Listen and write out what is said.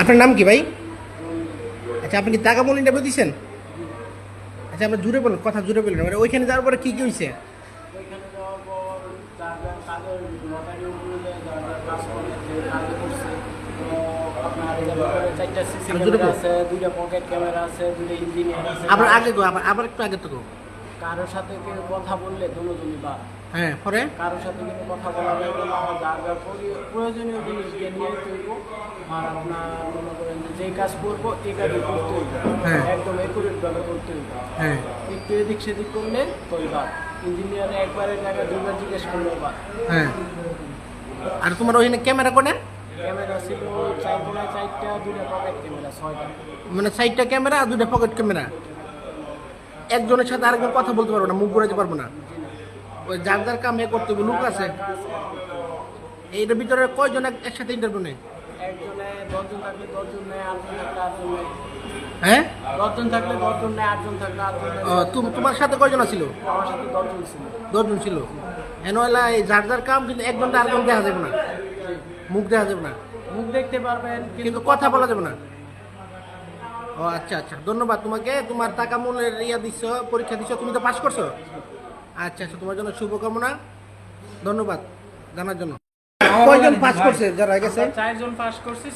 আপনার নাম কি ভাই? আচ্ছা আপনি কি টাকা মূল ইন্টারভিউ দিচ্ছেন আচ্ছা আমরা জুড়ে বলেন কথা জুড়ে বলেন মানে ওইখানে যাওয়ার পরে কি কি হয়েছে আপনার আবার আগে আবার আবার একটু আগে তো কারোর সাথে কথা বললে দুজনই বা হ্যাঁ পরে? কারোর সাথে কিন্তু কথা বলা যাবে না যার যার প্রয়োজনীয় জিনিসকে নিয়ে চলবো আর আপনার মনে করেন যে যে কাজ করব এই কাজই করতে হইবে। হ্যাঁ। একদম একুরেটভাবে করতে হইবে। হ্যাঁ। একটু এদিক সেদিক করলে কইবা ইঞ্জিনিয়ার একবারের জায়গায় দুইবার জিজ্ঞেস করলে বা। হ্যাঁ। আর তোমার ওইখানে ক্যামেরা কোনে ক্যামেরা ছিল চারটা দুইটা পকেট ক্যামেরা ছয়টা। মানে সাইডটা ক্যামেরা আর দুটা পকেট ক্যামেরা একজনের সাথে আরেকজন কথা বলতে পারব না মুখ ঘুরাতে পারব না। ওই যার যার কাম করতে হবে লোক আছে। এইটার ভিতরে কয়জন একসাথে ইন্টারভিউ নেয়? হ্যাঁ? তোমার সাথে কয়জন ছিল। দশজন ছিল। এই যার যার কাম কিন্তু একজন আরেকজন দেখা যাবে না। মুখ দেখা যাবে না। মুখ দেখতে পারবেন কিন্তু কথা বলা যাবে না। ও আচ্ছা আচ্ছা। ধন্যবাদ তোমাকে। তোমার টাকা মূল্যের ইয়া দিচ্ছ পরীক্ষা দিচ্ছ তুমি তো পাস করছ? আচ্ছা আচ্ছা তোমার জন্য শুভকামনা। ধন্যবাদ জানার জন্য। কয়জন পাস করছে? যারা গেছে চারজন পাস করছি